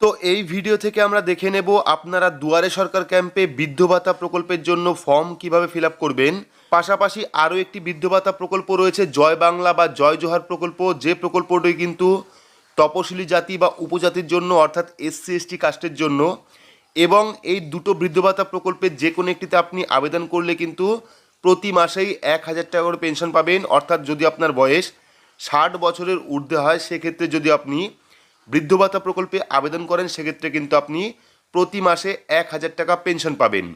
তো এই ভিডিও থেকে আমরা দেখে নেব আপনারা দুয়ারে সরকার ক্যাম্পে বৃদ্ধ ভাতা প্রকল্পের জন্য ফর্ম কীভাবে ফিল করবেন। পাশাপাশি আরও একটি বৃদ্ধ ভাতা প্রকল্প রয়েছে, জয় বাংলা বা জয় জোহার প্রকল্প। যে প্রকল্পটি কিন্তু তপশিলি জাতি বা উপজাতির জন্য, অর্থাৎ এসসি এসটি কাস্টের জন্য। এবং এই দুটো বৃদ্ধ ভাতা প্রকল্পের যে কোনো একটিতে আপনি আবেদন করলে কিন্তু প্রতি মাসেই এক হাজার টাকা করে পেনশন পাবেন। অর্থাৎ যদি আপনার বয়স ষাট বছরের ঊর্ধ্বে হয়, সেক্ষেত্রে যদি আপনি বৃদ্ধ ভাতা প্রকল্পে আবেদন করেন, সেক্ষেত্রে কিন্তু আপনি প্রতি মাসে এক হাজার টাকা পেনশন পাবেন।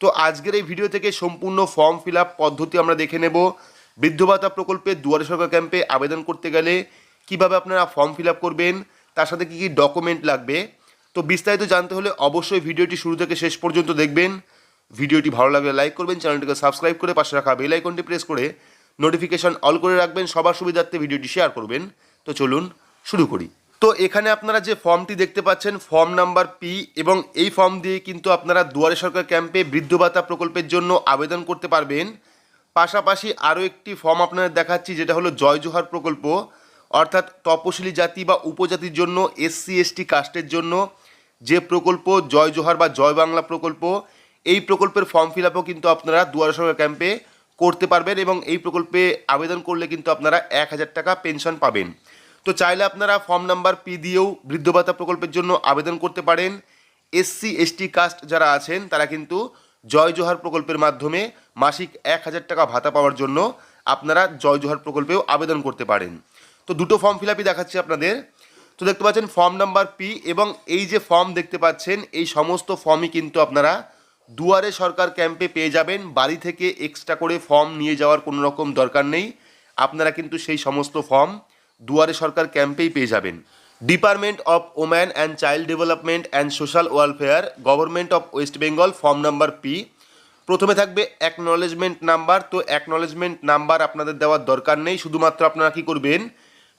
তো আজকের এই ভিডিও থেকে সম্পূর্ণ ফর্ম ফিল পদ্ধতি আমরা দেখে নেব। বৃদ্ধ ভাতা প্রকল্পে দুয়ারে সরকার ক্যাম্পে আবেদন করতে গেলে কীভাবে আপনারা ফর্ম ফিল করবেন, তার সাথে কী কী ডকুমেন্ট লাগবে? তো বিস্তারিত জানতে হলে অবশ্যই ভিডিওটি শুরু থেকে শেষ পর্যন্ত দেখবেন। ভিডিওটি ভালো লাগলে লাইক করবেন, চ্যানেলটিকে সাবস্ক্রাইব করে পাশে রাখা বেল আইকনটি প্রেস করে নোটিফিকেশন অল করে রাখবেন, সবার সুবিধার্থে ভিডিওটি শেয়ার করবেন। তো চলুন শুরু করি। তো এখানে আপনারা যে ফর্মটি দেখতে পাচ্ছেন, ফর্ম নাম্বার পি এবং এই ফর্ম দিয়ে কিন্তু আপনারা দুয়ারে সরকার ক্যাম্পে বৃদ্ধ ভাতা প্রকল্পের জন্য আবেদন করতে পারবেন। পাশাপাশি আরও একটি ফর্ম আপনাদের দেখাচ্ছি, যেটা হলো জয় জোহার প্রকল্প। অর্থাৎ তপশিলি জাতি বা উপজাতির জন্য এসসি, এসটি কাস্টের জন্য যে প্রকল্প, জয় জোহার বা জয় বাংলা প্রকল্প, এই প্রকল্পের ফর্ম ফিল আপও কিন্তু আপনারা দুয়ারে সরকার ক্যাম্পে করতে পারবেন এবং এই প্রকল্পে আবেদন করলে কিন্তু আপনারা এক হাজার টাকা পেনশন পাবেন। তো চাইলে আপনারা ফর্ম নাম্বার পি দিয়েও বৃদ্ধ ভাতা প্রকল্পের জন্য আবেদন করতে পারেন। এসসি এসটি কাস্ট যারা আছেন, তারা কিন্তু জয় জোহার প্রকল্পের মাধ্যমে মাসিক এক হাজার টাকা ভাতা পাওয়ার জন্য আপনারা জয় জোহার প্রকল্পেও আবেদন করতে পারেন। তো দুটো ফর্ম ফিল আপই দেখাচ্ছি আপনাদের। তো দেখতে পাচ্ছেন ফর্ম নাম্বার পি এবং এই যে ফর্ম দেখতে পাচ্ছেন, এই সমস্ত ফর্মই কিন্তু আপনারা দুয়ারে সরকার ক্যাম্পে পেয়ে যাবেন। বাড়ি থেকে এক্সট্রা করে ফর্ম নিয়ে যাওয়ার কোনো রকম দরকার নেই। আপনারা কিন্তু সেই সমস্ত ফর্ম দুয়ারে সরকার ক্যাম্পেই পেয়ে যাবেন। Department of woman and child development and social welfare, government of West Bengal, form number P. প্রথমে থাকবে অ্যাকনলেজমেন্ট নাম্বার। তো অ্যাকনলেজমেন্ট নাম্বার আপনাদের দেওয়ার দরকার নেই, শুধুমাত্র আপনারা কী করবেন?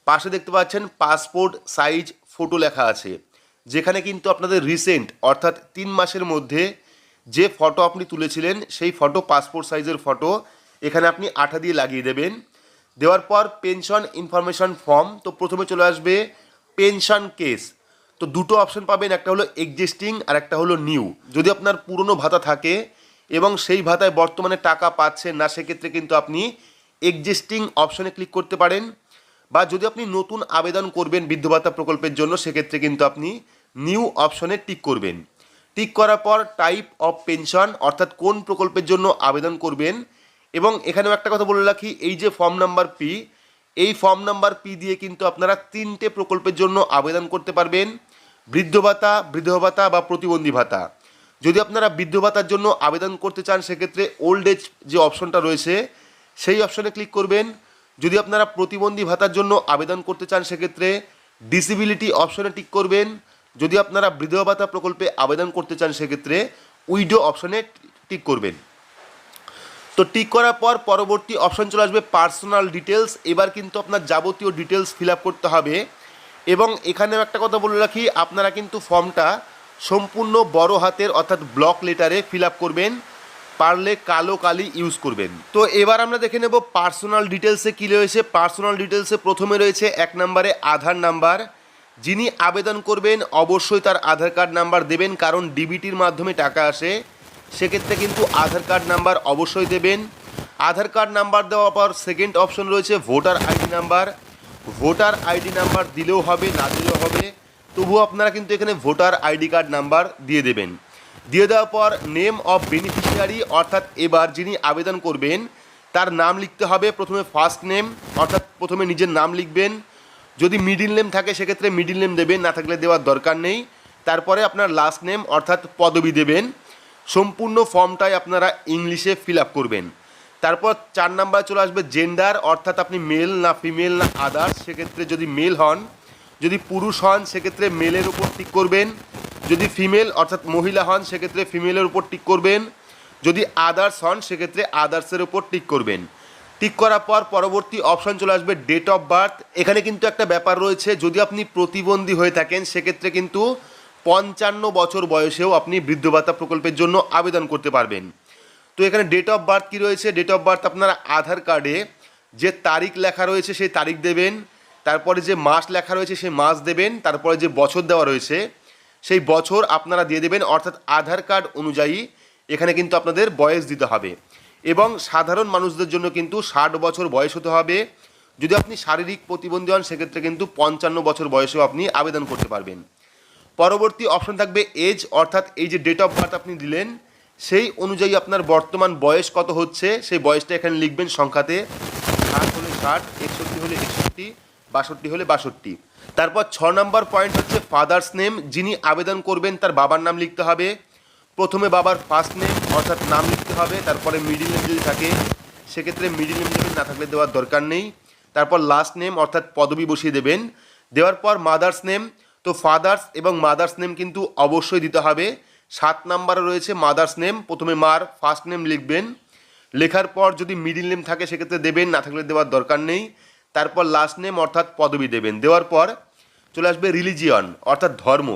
পাশে দেখতে পাচ্ছেন পাসপোর্ট সাইজ ফটো লেখা আছে। যেখানে কিন্তু আপনাদের রিসেন্ট অর্থাৎ তিন মাসের মধ্যে যে ফটো আপনি তুলেছিলেন, সেই ফটো পাসপোর্ট সাইজের ফটো এখানে আপনি আঠা দিয়ে লাগিয়ে দেবেন। দেওয়ার পর পেনশন ইনফরমেশন ফর্ম তো প্রথমে চলে আসবে পেনশন কেস তো দুটো অপশন পাবেন, একটা হলো এক্সিস্টিং আর একটা হলো নিউ যদি আপনার পুরনো ভাতা থাকে এবং সেই ভাতায় বর্তমানে টাকা পাচ্ছেন না, সেক্ষেত্রে কিন্তু আপনি এক্সিস্টিং অপশনে ক্লিক করতে পারেন। বা যদি আপনি নতুন আবেদন করবেন বৃদ্ধ ভাতা প্রকল্পের জন্য, সেক্ষেত্রে কিন্তু আপনি নিউ অপশনে টিক করবেন। টিক করার পর টাইপ অফ পেনশন অর্থাৎ কোন প্রকল্পের জন্য আবেদন করবেন এবং এখানেও একটা কথা বলে রাখি, এই যে ফর্ম নাম্বার পি এই ফর্ম নাম্বার পি দিয়ে কিন্তু আপনারা তিনটে প্রকল্পের জন্য আবেদন করতে পারবেন। বৃদ্ধ ভাতা বৃদ্ধ ভাতা বা প্রতিবন্ধী ভাতা। যদি আপনারা বৃদ্ধ ভাতার জন্য আবেদন করতে চান, সেক্ষেত্রে ওল্ড এজ যে অপশনটা রয়েছে, সেই অপশনে ক্লিক করবেন। যদি আপনারা প্রতিবন্ধী ভাতার জন্য আবেদন করতে চান, সেক্ষেত্রে ডিসিবিলিটি অপশনে টিক করবেন। যদি আপনারা বৃদ্ধ ভাতা প্রকল্পে আবেদন করতে চান, সেক্ষেত্রে উইডো অপশনে টিক করবেন। তো টিক করার পর পরবর্তী অপশন চলে আসবে পার্সোনাল ডিটেলস এবার কিন্তু আপনার যাবতীয় ডিটেলস ফিল করতে হবে। এবং এখানেও একটা কথা বলে রাখি, আপনারা কিন্তু ফর্মটা সম্পূর্ণ বড় হাতের অর্থাৎ ব্লক লেটারে ফিল করবেন, পারলে কালো কালি ইউজ করবেন। তো এবার আমরা দেখে নেব পার্সোনাল ডিটেলসে কী রয়েছে। পার্সোনাল ডিটেলসে প্রথমে রয়েছে এক নম্বরে আধার নাম্বার। যিনি আবেদন করবেন, অবশ্যই তার আধার কার্ড নাম্বার দেবেন, কারণ ডিবিটির মাধ্যমে টাকা আসে। সেক্ষেত্রে কিন্তু আধার কার্ড নাম্বার অবশ্যই দেবেন। আধার কার্ড নাম্বার দেওয়ার পর সেকেন্ড অপশন রয়েছে voter ID number. Voter ID number দিলেও হবে, না দিলেও হবে। তবুও আপনারা কিন্তু এখানে ভোটার আইডি কার্ড নাম্বার দিয়ে দেবেন। দিয়ে দেওয়ার পর নেম অফ বেনিফিশিয়ারি অর্থাৎ এবার যিনি আবেদন করবেন, তার নাম লিখতে হবে, প্রথমে ফার্স্ট নেম অর্থাৎ প্রথমে নিজের নাম লিখবেন। যদি মিডিল নেম থাকে, সেক্ষেত্রে মিডিল নেম দেবেন, না থাকলে দেওয়ার দরকার নেই। তারপরে আপনার লাস্ট নেম অর্থাৎ পদবি দেবেন। সম্পূর্ণ ফর্মটাই আপনারা ইংলিশে ফিল আপ করবেন। তারপর চার নাম্বার চলে আসবে জেন্ডার অর্থাৎ আপনি মেল না ফিমেল না আদার্স সেক্ষেত্রে যদি মেল হন, যদি পুরুষ হন, সেক্ষেত্রে মেলের উপর টিক করবেন। যদি ফিমেল অর্থাৎ মহিলা হন, সেক্ষেত্রে ফিমেলের উপর টিক করবেন। যদি আদার্স হন, সেক্ষেত্রে আদার্সের উপর টিক করবেন। টিক করার পর পরবর্তী অপশন চলে আসবে ডেট অফ বার্থ এখানে কিন্তু একটা ব্যাপার রয়েছে, যদি আপনি প্রতিবন্ধী হয়ে থাকেন, সেক্ষেত্রে কিন্তু পঞ্চান্ন বছর বয়সেও আপনি বৃদ্ধ ভাতা প্রকল্পের জন্য আবেদন করতে পারবেন। তো এখানে ডেট অফ বার্থ কী রয়েছে? ডেট অফ বার্থ আপনার আধার কার্ডে যে তারিখ লেখা রয়েছে সেই তারিখ দেবেন, তারপরে যে মাস লেখা রয়েছে সেই মাস দেবেন, তারপরে যে বছর দেওয়া রয়েছে সেই বছর আপনারা দিয়ে দেবেন, অর্থাৎ আধার কার্ড অনুযায়ী এখানে কিন্তু আপনাদের বয়স দিতে হবে। এবং সাধারণ মানুষদের জন্য কিন্তু ষাট বছর বয়স হতে হবে। যদি আপনি শারীরিক প্রতিবন্ধী হন, সেক্ষেত্রে কিন্তু পঞ্চান্ন বছর বয়সেও আপনি আবেদন করতে পারবেন। পরবর্তী অপশন থাকবে এজ অর্থাৎ এই যে ডেট অফ বার্থ আপনি দিলেন, সেই অনুযায়ী আপনার বর্তমান বয়স কত হচ্ছে, সেই বয়সটা এখানে লিখবেন সংখ্যাতে। ষাট হলে ষাট, একষট্টি হলে একষট্টি, বাষট্টি হলে বাষট্টি। তারপর ছ নম্বর পয়েন্ট হচ্ছে ফাদার্স নেম যিনি আবেদন করবেন, তার বাবার নাম লিখতে হবে। প্রথমে বাবার ফার্স্ট নেম অর্থাৎ নাম লিখতে হবে, তারপরে মিডিল নেম যদি থাকে, সেক্ষেত্রে মিডিল নেম দেবেন না থাকলে দেওয়ার দরকার নেই। তারপর লাস্ট নেম অর্থাৎ পদবি বসিয়ে দেবেন। দেওয়ার পর মাদার্স নেম তো ফাদার্স এবং মাদার্স নেম কিন্তু অবশ্যই দিতে হবে। সাত নাম্বারে রয়েছে মাদার্স নেম প্রথমে মার ফার্স্ট নেম লিখবেন। লেখার পর যদি মিডিল নেম থাকে, সেক্ষেত্রে দেবেন, না থাকলে দেওয়ার দরকার নেই। তারপর লাস্ট নেম অর্থাৎ পদবি দেবেন। দেওয়ার পর চলে আসবে রিলিজিয়ন অর্থাৎ ধর্ম।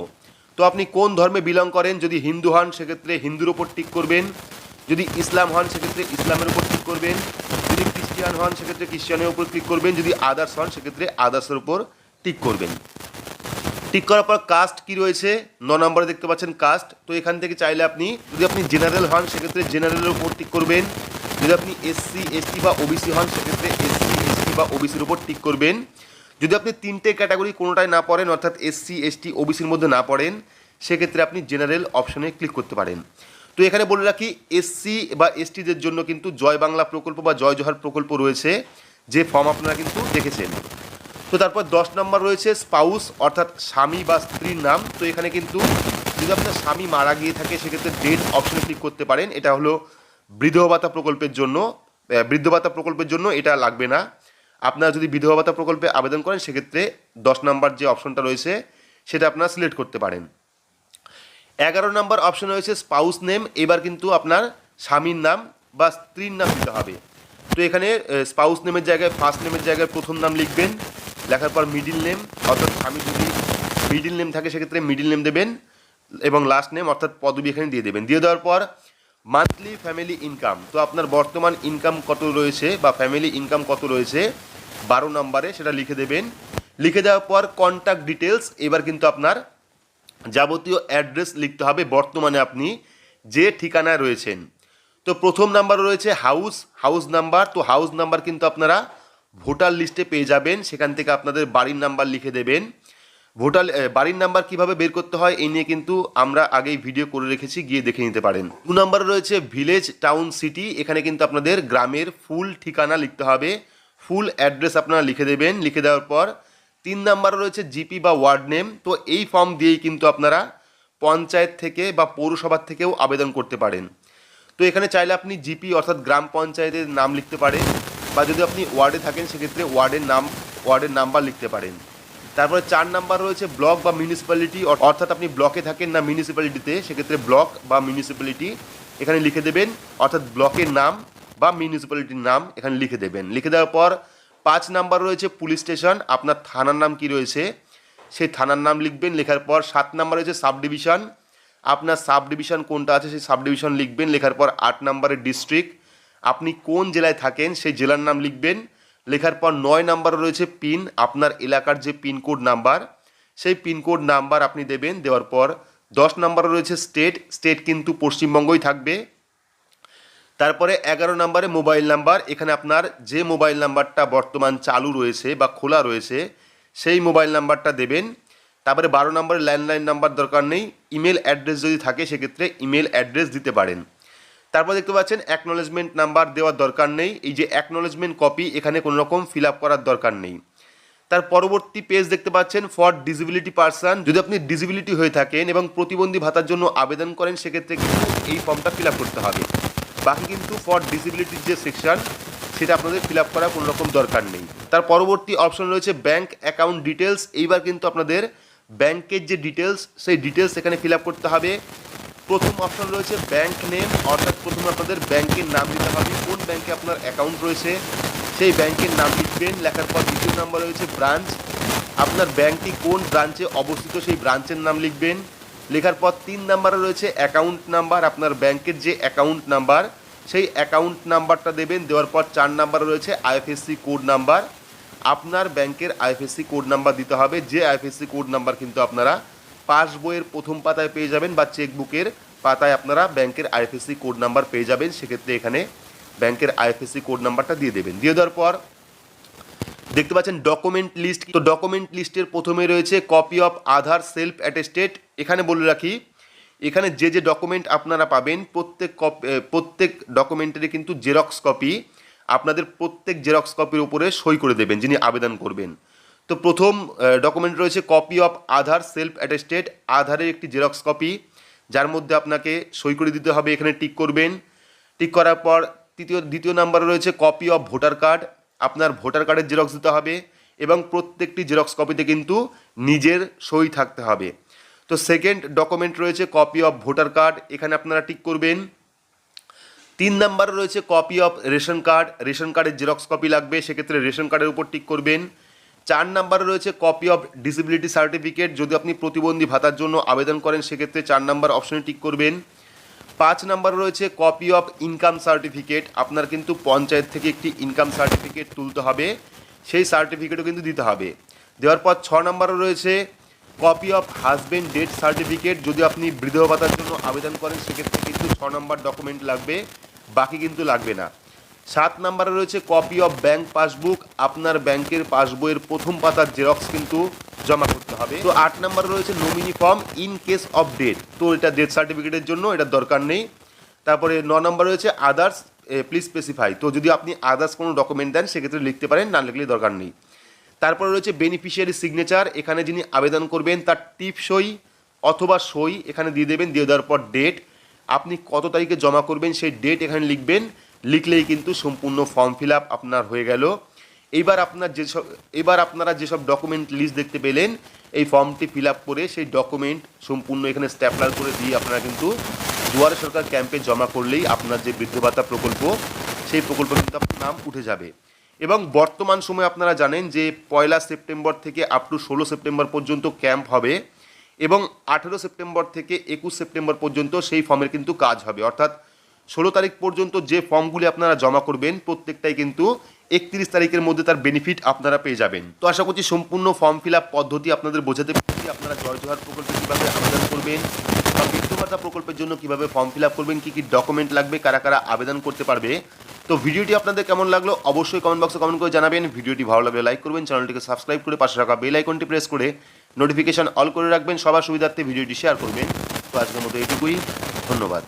তো আপনি কোন ধর্মে বিলং করেন? যদি হিন্দু হন, সেক্ষেত্রে হিন্দুর ওপর টিক করবেন। যদি ইসলাম হন, সেক্ষেত্রে ইসলামের উপর ক্লিক করবেন। যদি খ্রিস্টিয়ান হন, সেক্ষেত্রে খ্রিস্টানের উপর ক্লিক করবেন। যদি আদার্স হন, সেক্ষেত্রে আদার্সের উপর টিক করবেন। টিক করার পর কাস্ট কি রয়েছে? ন নম্বরে দেখতে পাচ্ছেন কাস্ট তো এখান থেকে চাইলে আপনি, যদি আপনি জেনারেল হন, সেক্ষেত্রে জেনারেলের উপর টিক করবেন। যদি আপনি এসসি এসটি বা ওবিসি হন, সেক্ষেত্রে এসসি এসটি বা ওবিসির উপর টিক করবেন। যদি আপনি তিনটে ক্যাটাগরি কোনোটাই না পড়েন, অর্থাৎ এসসি এসটি ওবিসির মধ্যে না পড়েন, সেক্ষেত্রে আপনি জেনারেল অপশনে ক্লিক করতে পারেন। তো এখানে বলে রাখি এসসি বা এসটিদের জন্য কিন্তু জয় বাংলা প্রকল্প বা জয় জোহার প্রকল্প রয়েছে, যে ফর্ম আপনারা কিন্তু দেখেছেন। তো তারপর দশ নম্বর রয়েছে স্পাউস, অর্থাৎ স্বামী বা স্ত্রীর নাম। তো এখানে কিন্তু যদি আপনার স্বামী মারা গিয়ে থাকে, সেক্ষেত্রে ডেট অপশনে ক্লিক করতে পারেন। এটা হলো বৃদ্ধ ভাতা প্রকল্পের জন্য। বৃদ্ধ ভাতা প্রকল্পের জন্য এটা লাগবে না। আপনারা যদি বিধবা ভাতা প্রকল্পে আবেদন করেন, সেক্ষেত্রে দশ নম্বর যে অপশনটা রয়েছে, সেটা আপনারা সিলেক্ট করতে পারেন। এগারো নম্বর অপশন রয়েছে স্পাউস নেম এবার কিন্তু আপনার স্বামীর নাম বা স্ত্রীর নাম দিতে হবে। তো এখানে স্পাউস নেমের জায়গায় ফার্স্ট নেমের জায়গায় প্রথম নাম লিখবেন। লেখার পর মিডিল নেম অর্থাৎ স্বামী যদি মিডিল নেম থাকে, সেক্ষেত্রে মিডিল নেম দেবেন এবং লাস্ট নেম অর্থাৎ পদবি এখানে দিয়ে দেবেন। দিয়ে দেওয়ার পর মান্থলি ফ্যামিলি ইনকাম তো আপনার বর্তমান ইনকাম কত রয়েছে বা ফ্যামিলি ইনকাম কত রয়েছে, বারো নম্বরে সেটা লিখে দেবেন। লিখে দেওয়ার পর কন্ট্যাক্ট ডিটেলস এবার কিন্তু আপনার যাবতীয় অ্যাড্রেস লিখতে হবে বর্তমানে আপনি যে ঠিকানায় রয়েছেন। তো প্রথম নাম্বার রয়েছে হাউস হাউস নাম্বার তো হাউস নাম্বার কিন্তু আপনারা ভোটার লিস্টে পেয়ে যাবেন, সেখান থেকে আপনাদের বাড়ির নাম্বার লিখে দেবেন। ভোটার বাড়ির নাম্বার কীভাবে বের করতে হয়, এই নিয়ে কিন্তু আমরা আগেই ভিডিও করে রেখেছি, গিয়ে দেখে নিতে পারেন। দু নম্বরে রয়েছে ভিলেজ টাউন সিটি, এখানে কিন্তু আপনাদের গ্রামের ফুল ঠিকানা লিখতে হবে। ফুল অ্যাড্রেস আপনারা লিখে দেবেন, লিখে দেওয়ার পর তিন নাম্বারে রয়েছে জিপি বা ওয়ার্ড নেম। তো এই ফর্ম দিয়েই কিন্তু আপনারা পঞ্চায়েত থেকে বা পৌরসভার থেকেও আবেদন করতে পারেন। তো এখানে চাইলে আপনি জিপি অর্থাৎ গ্রাম পঞ্চায়েতের নাম লিখতে পারেন। বা যদি আপনি ওয়ার্ডে থাকেন, সেক্ষেত্রে ওয়ার্ডের নাম, ওয়ার্ডের নাম্বার লিখতে পারেন। তারপরে চার নাম্বার রয়েছে ব্লক বা মিউনিসিপ্যালিটি অর্থাৎ আপনি ব্লকে থাকেন না মিউনিসিপ্যালিটিতে, সেক্ষেত্রে ব্লক বা মিউনিসিপ্যালিটি এখানে লিখে দেবেন, অর্থাৎ ব্লকের নাম বা মিউনিসিপ্যালিটির নাম এখানে লিখে দেবেন। লিখে দেওয়ার পর পাঁচ নাম্বার রয়েছে পুলিশ স্টেশন, আপনার থানার নাম কি রয়েছে? সেই থানার নাম লিখবেন, লেখার পর সাত নাম্বার রয়েছে সাব ডিভিশন আপনার সাব ডিভিশন কোনটা আছে সেই সাব ডিভিশন লিখবেন, লেখার পর আট নাম্বারের ডিস্ট্রিক্ট আপনি কোন জেলায় থাকেন সেই জেলার নাম লিখবেন। লেখার পর নয় নাম্বার রয়েছে পিন, আপনার এলাকার যে পিনকোড নাম্বার, সেই পিনকোড নাম্বার আপনি দেবেন। দেওয়ার পর দশ নাম্বার রয়েছে স্টেট স্টেট কিন্তু পশ্চিমবঙ্গই থাকবে। তারপরে এগারো নম্বরে মোবাইল নাম্বার, এখানে আপনার যে মোবাইল নাম্বারটা বর্তমান চালু রয়েছে বা খোলা রয়েছে, সেই মোবাইল নাম্বারটা দেবেন। তারপরে বারো নম্বরে ল্যান্ডলাইন নাম্বার দরকার নেই। ইমেল অ্যাড্রেস যদি থাকে, সেক্ষেত্রে ইমেল অ্যাড্রেস দিতে পারেন। তারপর দেখতে পাচ্ছেন অ্যাকনোলেজমেন্ট নাম্বার দেওয়ার দরকার নেই। এই যে অ্যাকনোলেজমেন্ট কপি এখানে কোনো রকম ফিল আপ করার দরকার নেই। তার পরবর্তী পেজ দেখতে পাচ্ছেন ফর ডিসেবিলিটি পার্সন যদি আপনি ডিসেবিলিটি হয়ে থাকেন এবং প্রতিবন্ধী ভাতার জন্য আবেদন করেন, সেক্ষেত্রে কিন্তু এই ফর্মটা ফিল করতে হবে। বাকি কিন্তু ফর ডিসেবিলিটির যে সেকশন সেটা আপনাদের ফিল আপ করার কোনো রকম দরকার নেই। তার পরবর্তী অপশন রয়েছে ব্যাংক অ্যাকাউন্ট ডিটেলস এইবার কিন্তু আপনাদের ব্যাংকের যে ডিটেলস সেই ডিটেলস এখানে ফিল করতে হবে। প্রথম অপশন রয়েছে ব্যাংক নেম অর্থাৎ প্রথমে আপনাদের ব্যাংকের নাম দিতে হবে। কোন ব্যাংকে আপনার অ্যাকাউন্ট রয়েছে? সেই ব্যাংকের নাম লিখবেন, লেখার পর দ্বিতীয় নাম্বার রয়েছে ব্রাঞ্চ আপনার ব্যাংকটি কোন ব্রাঞ্চে অবস্থিত সেই ব্রাঞ্চের নাম লিখবেন। লেখার পর তিন নাম্বারে রয়েছে অ্যাকাউন্ট নাম্বার আপনার ব্যাংকের যে অ্যাকাউন্ট নাম্বার সেই অ্যাকাউন্ট নাম্বারটা দেবেন। দেওয়ার পর চার নাম্বারে রয়েছে আইএফএসসি কোড নাম্বার আপনার ব্যাংকের আইএফএসসি কোড নাম্বার দিতে হবে। যে আইএফএসসি কোড নাম্বার কিন্তু আপনারা পাস বইয়ের প্রথম পাতায় পেয়ে যাবেন বা চেকবুকের পাতায় আপনারা ব্যাংকের আইএফএসসি কোড নাম্বার পেয়ে যাবেন। সেক্ষেত্রে এখানে ব্যাংকের আইএফএসসি কোড নাম্বারটা দিয়ে দেবেন। দিয়ে দেওয়ার পর দেখতে পাচ্ছেন ডকুমেন্ট লিস্ট তো ডকুমেন্ট লিস্টের প্রথমে রয়েছে copy of Aadhaar self attested এখানে বলে রাখি, এখানে যে যে ডকুমেন্ট আপনারা পাবেন, প্রত্যেক কপ- প্রত্যেক ডকুমেন্টেরই কিন্তু জেরক্স কপি আপনাদের প্রত্যেক জেরক্স কপির উপরে সই করে দেবেন, যিনি আবেদন করবেন। তো প্রথম ডকুমেন্ট রয়েছে copy of Aadhaar self attested আধারের একটি জেরক্স কপি যার মধ্যে আপনাকে সই করে দিতে হবে, এখানে টিক করবেন। টিক করার পর তৃতীয়, দ্বিতীয় নাম্বারে রয়েছে কপি অফ ভোটার কার্ড আপনার ভোটার কার্ডের জেরক্স দিতে হবে এবং প্রত্যেকটি জেরক্স কপিতে কিন্তু নিজের সই থাকতে হবে। তো সেকেন্ড ডকুমেন্ট রয়েছে কপি অফ ভোটার কার্ড এখানে আপনারা টিক করবেন। তিন নাম্বারে রয়েছে copy of ration card ration কার্ডের জেরক্স কপি লাগবে, সেক্ষেত্রে রেশন কার্ডের উপর টিক করবেন। চার নাম্বারে রয়েছে কপি অফ ডিসেবিলিটি সার্টিফিকেট যদি আপনি প্রতিবন্ধী ভাতার জন্য আবেদন করেন, সেক্ষেত্রে চার নাম্বার অপশনে টিক করবেন। পাঁচ নাম্বার রয়েছে কপি অফ ইনকাম সার্টিফিকেট আপনার কিন্তু পঞ্চায়েত থেকে একটি ইনকাম সার্টিফিকেট তুলতে হবে। সেই সার্টিফিকেটও কিন্তু দিতে হবে। দেওয়ার পর ছ নাম্বারে রয়েছে copy of husband death certificate যদি আপনি বৃদ্ধ ভাতার জন্য আবেদন করেন, সেক্ষেত্রে কিন্তু ছ নম্বর ডকুমেন্ট লাগবে। বাকি কিন্তু লাগবে না। সাত নম্বরে রয়েছে কপি অফ ব্যাংক পাসবুক আপনার ব্যাংকের পাসবইয়ের প্রথম পাতার জেরক্স কিন্তু জমা করতে হবে। তো আট নম্বরে রয়েছে nominee form in case of death তো এটা ডেথ সার্টিফিকেটের জন্য এটা দরকার নেই। তারপরে ন নম্বর রয়েছে আদার্স প্লিজ স্পেসিফাই তো যদি আপনি আদার্স কোনো ডকুমেন্ট দেন, সেক্ষেত্রে লিখতে পারেন, না লিখলে দরকার নেই। তারপরে রয়েছে বেনিফিশিয়ারি সিগনেচার এখানে যিনি আবেদন করবেন, তার টিপ সই অথবা সই এখানে দিয়ে দেবেন, দিয়ে দেওয়ার পর ডেট আপনি কত তারিখে জমা করবেন, সেই ডেট এখানে লিখবেন। লিখলেই কিন্তু সম্পূর্ণ ফর্ম ফিল আপ আপনার হয়ে গেল। এইবার আপনার যেসব এবার আপনারা যেসব ডকুমেন্ট লিস্ট দেখতে পেলেন, এই ফর্মটি ফিল আপ করে সেই ডকুমেন্ট সম্পূর্ণ এখানে স্ট্যাপলার করে দিয়ে আপনারা কিন্তু দুয়ারে সরকার ক্যাম্পে জমা করলেই আপনার যে বৃদ্ধ ভাতা প্রকল্প, সেই প্রকল্প কিন্তু আপনার নাম উঠে যাবে। এবং বর্তমান সময়ে আপনারা জানেন যে পয়লা সেপ্টেম্বর থেকে আপ টু ষোলো সেপ্টেম্বর পর্যন্ত ক্যাম্প হবে এবং আঠেরো সেপ্টেম্বর থেকে একুশ সেপ্টেম্বর পর্যন্ত সেই ফর্মের কিন্তু কাজ হবে। অর্থাৎ ষোলো তারিখ পর্যন্ত যে ফর্মগুলি আপনারা জমা করবেন, প্রত্যেকটাই কিন্তু একত্রিশ তারিখের মধ্যে তার বেনিফিট আপনারা পেয়ে যাবেন। তো আশা করছি সম্পূর্ণ ফর্ম ফিল আপ পদ্ধতি আপনাদের বোঝাতে পেরেছি। আপনারা জয় জোহার প্রকল্পে কীভাবে আবেদন করবেন বা বৃদ্ধ ভাতা প্রকল্পের জন্য কীভাবে ফর্ম ফিল আপ করবেন, কী কী ডকুমেন্ট লাগবে, কারা কারা আবেদন করতে পারবে। তো ভিডিওটি আপনাদের কেমন লাগল অবশ্যই কমেন্ট বক্সে কমেন্ট করে জানাবেন। ভিডিওটি ভালো লাগলে লাইক করবেন চ্যানেলটিকে সাবস্ক্রাইব করে পাশে রাখা বেল আইকনটি প্রেস করে নোটিফিকেশন অল করে রাখবেন। সবার সুবিধার্থে ভিডিওটি শেয়ার করবেন। তো আজকের মতো এইটুকুই। ধন্যবাদ।